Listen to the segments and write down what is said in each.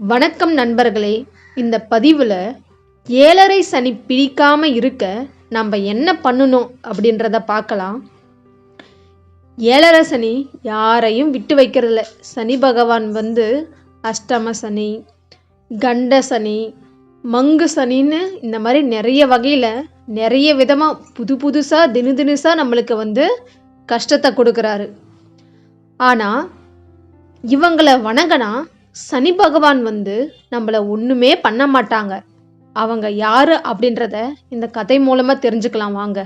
வணக்கம் நண்பர்களே இந்த பதிவில் ஏழரை சனி பிடிக்காமல் இருக்க நம்ம என்ன பண்ணணும் அப்படின்றத பார்க்கலாம். ஏழரை சனி யாரையும் விட்டு வைக்கிறதில்ல. சனி பகவான் வந்து அஷ்டம சனி கண்ட சனி மங்கு சனின்னு இந்த மாதிரி நிறைய வகையில் நிறைய விதமாக புது புதுசாக தினு தினுசாக நம்மளுக்கு வந்து கஷ்டத்தை கொடுக்குறாரு. ஆனால் இவங்களை வணங்கினா சனி பகவான் வந்து நம்மளை ஒன்றுமே பண்ண மாட்டாங்க. அவங்க யாரு அப்படின்றத இந்த கதை மூலமாக தெரிஞ்சுக்கலாம் வாங்க.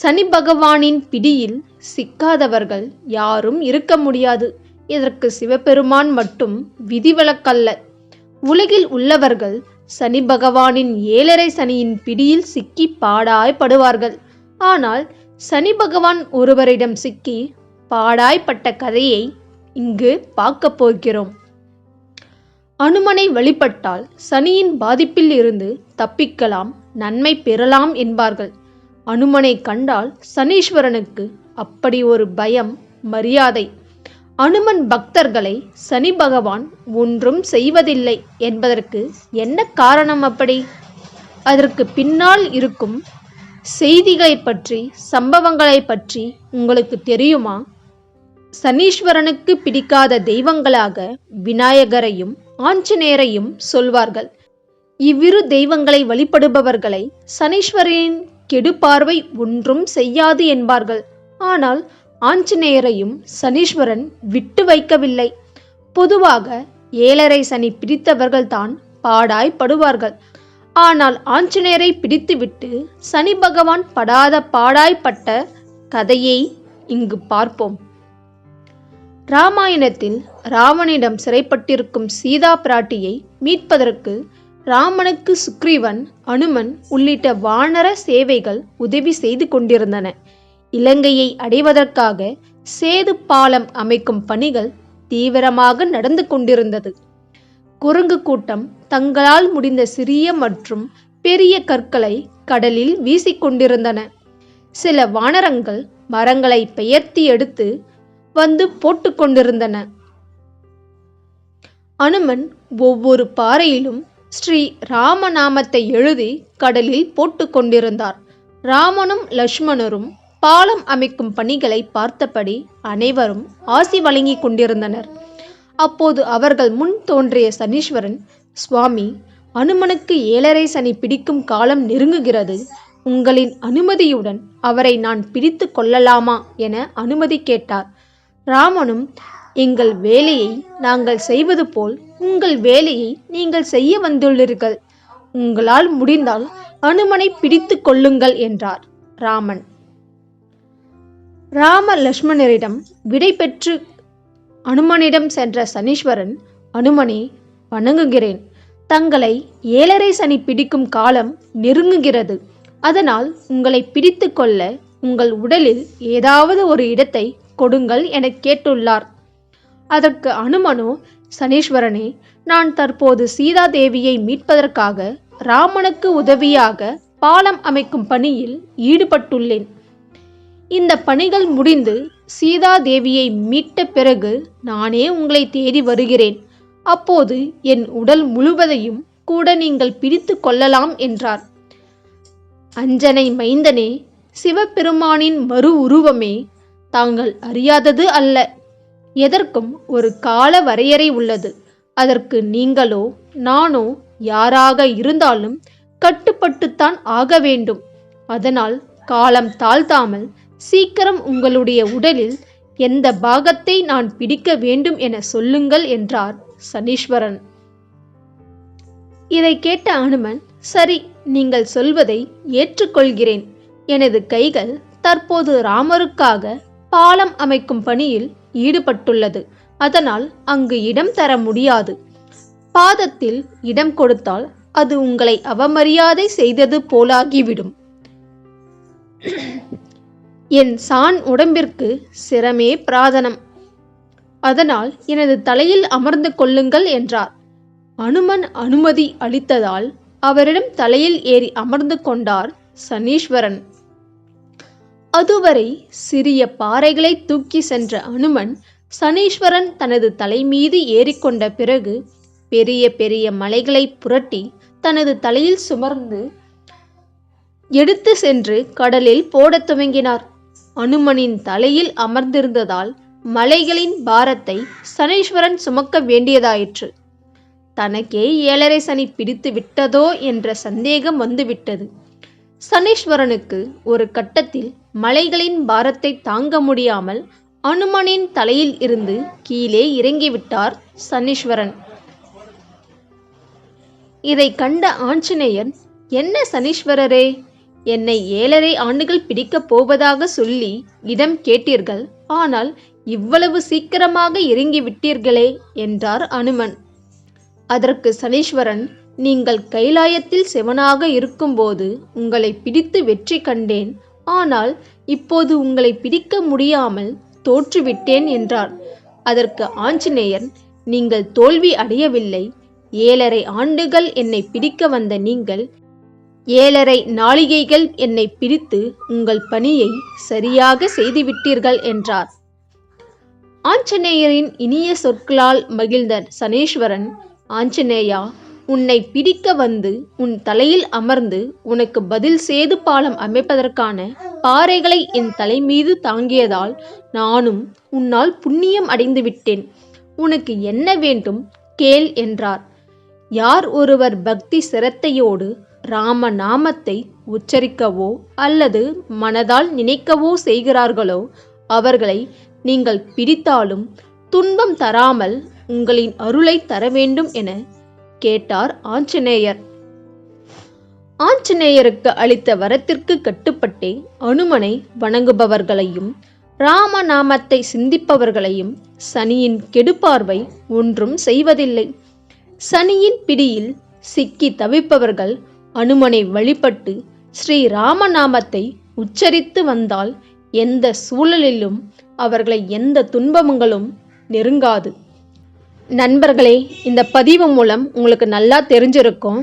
சனி பகவானின் பிடியில் சிக்காதவர்கள் யாரும் இருக்க முடியாது. இதற்கு சிவபெருமான் மட்டும் விதிவிலக்கல்ல. உலகில் உள்ளவர்கள் சனி பகவானின் ஏழரை சனியின் பிடியில் சிக்கி பாடாய்ப்படுவார்கள் ஆனால் சனி பகவான் ஒருவரிடம் சிக்கி பாடாய்ப்பட்ட கதையை இங்கு பார்க்க போகிறோம். அனுமனை வழிபட்டால் சனியின் பாதிப்பில் இருந்து தப்பிக்கலாம் நன்மை பெறலாம் என்பார்கள். அனுமனை கண்டால் சனீஸ்வரனுக்கு அப்படி ஒரு பயம் மரியாதை. அனுமன் பக்தர்களை சனி பகவான் ஒன்றும் செய்வதில்லை என்பதற்கு என்ன காரணம் அப்படி? அதற்கு பின்னால் இருக்கும் செய்திகளை பற்றி சம்பவங்களை பற்றி உங்களுக்கு தெரியுமா? சனீஸ்வரனுக்கு பிடிக்காத தெய்வங்களாக விநாயகரையும் ஆஞ்சநேயரையும் சொல்வார்கள். இவ்விரு தெய்வங்களை வழிபடுபவர்களை சனீஸ்வரனின் கெடுபார்வை ஒன்றும் செய்யாது என்பார்கள். ஆனால் ஆஞ்சநேயரையும் சனீஸ்வரன் விட்டு வைக்கவில்லை. பொதுவாக ஏழரை சனி பிடித்தவர்கள்தான் பாடாய்ப்படுவார்கள் ஆனால் ஆஞ்சநேயரை பிடித்துவிட்டு சனி பகவான் படாத பாடாய்ப்பட்ட கதையை இங்கு பார்ப்போம். ராமாயணத்தில் ராவனிடம் சிறைப்பட்டிருக்கும் சீதா பிராட்டியை மீட்பதற்கு ராமனுக்கு சுக்ரீவன் அனுமன் உள்ளிட்ட வானர சேவைகள் உதவி செய்து கொண்டிருந்தன. இலங்கையை அடைவதற்காக சேது பாலம் அமைக்கும் பணிகள் தீவிரமாக நடந்து கொண்டிருந்தது. குரங்கு கூட்டம் தங்களால் முடிந்த சிறிய மற்றும் பெரிய கற்களை கடலில் வீசிக்கொண்டிருந்தன சில வானரங்கள் மரங்களை பெயர்த்தி எடுத்து வந்து போட்டு கொண்டிருந்தன. அனுமன் ஒவ்வொரு பாறையிலும் ஸ்ரீ ராமநாமத்தை எழுதி கடலில் போட்டு கொண்டிருந்தார். ராமனும் லக்ஷ்மணரும் பாலம் அமைக்கும் பணிகளை பார்த்தபடி அனைவரும் ஆசி வழங்கி கொண்டிருந்தனர். அப்போது அவர்கள் முன் தோன்றிய சனீஸ்வரன் சுவாமி அனுமனுக்கு ஏழரை சனி பிடிக்கும் காலம் நெருங்குகிறது. உங்களின் அனுமதியுடன் அவரை நான் பிடித்து கொள்ளலாமா? என அனுமதி கேட்டார். ராமனும் எங்கள் வேலையை நாங்கள் செய்வது போல் உங்கள் வேலையை நீங்கள் செய்ய வந்துள்ளீர்கள். உங்களால் முடிந்தால் அனுமனை பிடித்து கொள்ளுங்கள் என்றார் ராமன். ராம லட்சுமணரிடம் விடை பெற்று அனுமனிடம் சென்ற சனீஸ்வரன் அனுமனே வணங்குகிறேன். தங்களை ஏழரை சனி பிடிக்கும் காலம் நெருங்குகிறது. அதனால் உங்களை பிடித்து கொள்ள உங்கள் உடலில் ஏதாவது ஒரு இடத்தை கொடுங்கள் என கேட்டுள்ளார். அதற்கு அனுமனோ சனீஸ்வரனே நான் தற்போது சீதாதேவியை மீட்பதற்காக ராமனுக்கு உதவியாக பாலம் அமைக்கும் பணியில் ஈடுபட்டுள்ளேன். இந்த பணிகள் முடிந்து சீதாதேவியை மீட்ட பிறகு நானே உங்களை தேடி வருகிறேன். அப்போது என் உடல் முழுவதையும் கூட நீங்கள் பிடித்து கொள்ளலாம் என்றார். அஞ்சனை மைந்தனே சிவபெருமானின் மறு உருவமே தாங்கள் அறியாதது அல்ல. எதற்கும் ஒரு கால வரையறை உள்ளது. அதற்கு நீங்களோ நானோ யாராக இருந்தாலும் கட்டுப்பட்டுத்தான் ஆக வேண்டும். அதனால் காலம் தாழ்த்தாமல் சீக்கிரம் உங்களுடைய உடலில் எந்த பாகத்தை நான் பிடிக்க வேண்டும் என சொல்லுங்கள் என்றார் சனீஸ்வரன். இதை கேட்ட அனுமன் சரி நீங்கள் சொல்வதை ஏற்றுக்கொள்கிறேன். எனது கைகள் தற்போது ராமருக்காக பாலம் அமைக்கும் பணியில் ஈடுபட்டுள்ளது. அதனால் அங்கு இடம் தர முடியாது. பாதத்தில் இடம் கொடுத்தால் அது உங்களை அவமரியாதை செய்தது போலாகிவிடும். என் சான் உடம்பிற்கு சிரமே பிராதனம். அதனால் எனது தலையில் அமர்ந்து கொள்ளுங்கள் என்றார். அனுமன் அனுமதி அளித்ததால் அவரிடம் தலையில் ஏறி அமர்ந்து கொண்டார் சனீஸ்வரன். அதுவரை சிறிய பாறைகளை தூக்கி சென்ற அனுமன் சனீஸ்வரன் தனது தலைமீது ஏறிக்கொண்ட பிறகு பெரிய பெரிய மலைகளை புரட்டி தனது தலையில் சுமர்ந்து எடுத்து சென்று கடலில் போடத் துவங்கினார். அனுமனின் தலையில் அமர்ந்திருந்ததால் மலைகளின் பாரத்தை சனீஸ்வரன் சுமக்க வேண்டியதாயிற்று. தனக்கே ஏழரை சனி பிடித்து விட்டதோ என்ற சந்தேகம் வந்துவிட்டது. சனீஸ்வரனுக்கு ஒரு கட்டத்தில் மலைகளின் பாரத்தை தாங்க முடியாமல் அனுமனின் தலையில் இருந்து கீழே இறங்கிவிட்டார் சனீஸ்வரன். இதை கண்ட ஆஞ்சநேயன் என்ன சனீஸ்வரரே? என்னை ஏழரை ஆண்டுகள் பிடிக்கப் போவதாக சொல்லி இடம் கேட்டீர்கள். ஆனால் இவ்வளவு சீக்கிரமாக இறங்கி விட்டீர்களே என்றார் அனுமன். அதற்கு சனீஸ்வரன் நீங்கள் கைலாயத்தில் சிவனாக இருக்கும்போது உங்களை பிடித்து வெற்றி கண்டேன். ஆனால் இப்போது உங்களை பிடிக்க முடியாமல் தோற்றுவிட்டேன் என்றார். அதற்கு ஆஞ்சநேயர் நீங்கள் தோல்வி அடையவில்லை. ஏழரை ஆண்டுகள் என்னை பிடிக்க வந்த நீங்கள் ஏழரை நாளிகைகள் என்னை பிடித்து உங்கள் பணியை சரியாக செய்துவிட்டீர்கள் என்றார். ஆஞ்சநேயரின் இனிய சொற்களால் மகிழ்ந்த சனேஸ்வரன் ஆஞ்சநேயா உன்னை பிடிக்க வந்து உன் தலையில் அமர்ந்து உனக்கு பதில் சேது பாலம் அமைப்பதற்கான பாறைகளை என் தலை மீது தாங்கியதால் நானும் உன்னால் புண்ணியம் அடைந்து விட்டேன். உனக்கு என்ன வேண்டும்? கேள் என்றார். யார் ஒருவர் பக்தி சிரத்தையோடு ராம நாமத்தை உச்சரிக்கவோ அல்லது மனதால் நினைக்கவோ செய்கிறார்களோ அவர்களை நீங்கள் பிடித்தாலும் துன்பம் தராமல் உங்களின் அருளை தர வேண்டும் என கேட்டார் ஆஞ்சநேயர். ஆஞ்சநேயருக்கு அளித்த வரத்திற்கு கட்டுப்பட்டே அனுமனை வணங்குபவர்களையும் ராமநாமத்தை சிந்திப்பவர்களையும் சனியின் கெடுபார்வை ஒன்றும் செய்வதில்லை. சனியின் பிடியில் சிக்கி தவிப்பவர்கள் அனுமனை வழிபட்டு ஸ்ரீ ராமநாமத்தை உச்சரித்து வந்தால் எந்த சூழலிலும் அவர்களை எந்த துன்பங்களும் நெருங்காது. நண்பர்களே இந்த பதிவு மூலம் உங்களுக்கு நல்லா தெரிஞ்சிருக்கும்.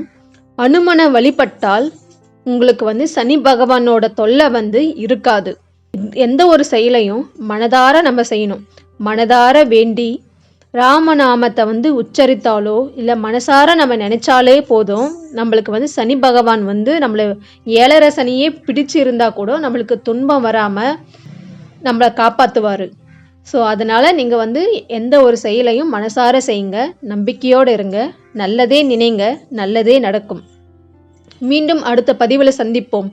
அனுமனை வழிபட்டால் உங்களுக்கு வந்து சனி பகவானோட தொல்லை வந்து இருக்காது. எந்த ஒரு செயலையும் மனதார நம்ம செய்யணும். மனதார வேண்டி ராமநாமத்தை வந்து உச்சரித்தாலோ இல்லை மனசார நம்ம நினச்சாலே போதும். நம்மளுக்கு வந்து சனி பகவான் வந்து நம்மளை ஏழரை சனியே பிடிச்சு இருந்தால் கூட நம்மளுக்கு துன்பம் வராமல் நம்மளை காப்பாற்றுவார் ஸோ அதனால் நீங்கள் வந்து எந்த ஒரு செயலையும் மனசார செய்யுங்க. நம்பிக்கையோடு இருங்க. நல்லதே நினைங்க. நல்லதே நடக்கும். மீண்டும் அடுத்த பதிவில் சந்திப்போம்.